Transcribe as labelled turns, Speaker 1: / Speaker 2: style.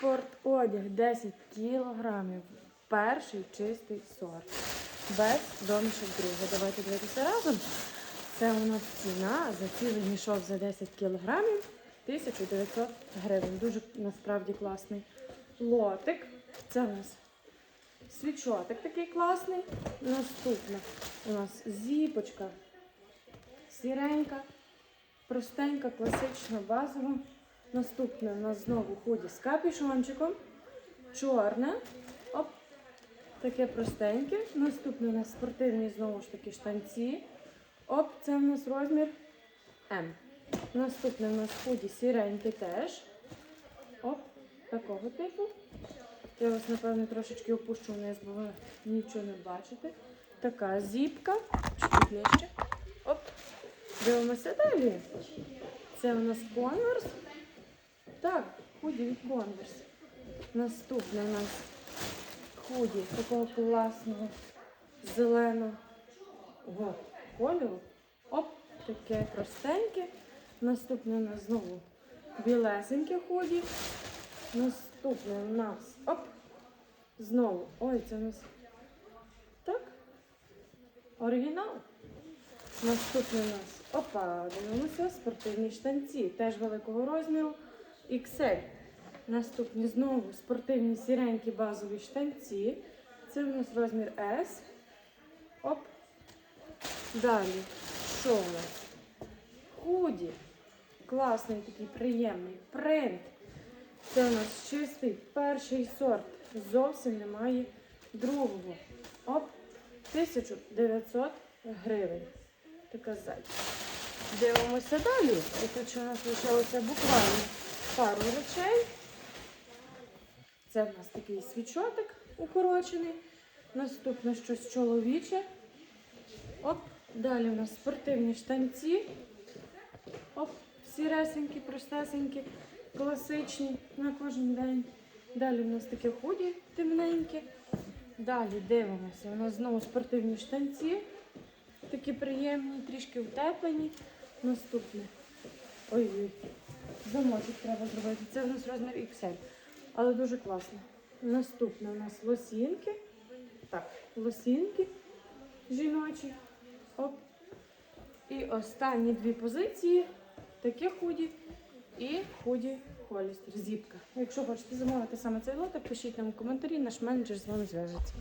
Speaker 1: Спорт одяг 10 кілограмів. Перший чистий сорт. Без домішок друге. Давайте дивитися разом. Це у нас ціна за цілий мішок за 10 кілограмів 1900 гривень. Дуже насправді класний лотик. Це у нас свічотик такий класний. Наступна у нас зіпочка сіренька, простенька, класична, базова. Наступне у нас знову худі з капюшончиком. Чорне. Оп. Таке простеньке. Наступне у нас спортивні знову ж таки штанці. Оп, це у нас розмір М. Наступне у нас худі сіренький теж. Оп, такого типу. Я вас, напевно, трошечки опущу вниз, бо ви нічого не бачите. Така зіпка. Оп. Дивимося далі. Це у нас конверс. Так, худі від конверс. Наступне у нас худі такого класного зеленого кольору. Оп, таке простеньке. Наступне у нас знову білесеньке худі. Наступне у нас оп. Знову. Ой, це у нас так. Оригінал. Наступне у нас опа, дивимося, спортивні штанці, теж великого розміру XL. Наступні знову спортивні сіренькі базові штанці. Це у нас розмір S. Оп. Далі. Що у нас? Худі. Класний такий приємний принт. Це у нас чистий перший сорт. Зовсім немає другого. Оп. 1900 гривень. Така зайка. Дивимося далі. І тут ще у нас лишилося буквально пару речей. Це в нас такий свічотик укорочений. Наступне щось чоловіче. Оп. Далі у нас спортивні штанці. Оп, сіресенькі, простесенькі, класичні на кожен день. Далі у нас таке худі темненьке. Далі дивимося. У нас знову спортивні штанці. Такі приємні, трішки утеплені. Наступне. Ой-ой. Замочок треба зробити. Це у нас розмір XL. Але дуже класно. Наступне у нас лосінки. Так, лосінки жіночі. Оп. І останні дві позиції. Таке худі і худі Холістер, зіпка. Якщо хочете замовити саме цей лотик, пишіть нам в коментарі, наш менеджер з вами зв'яжеться.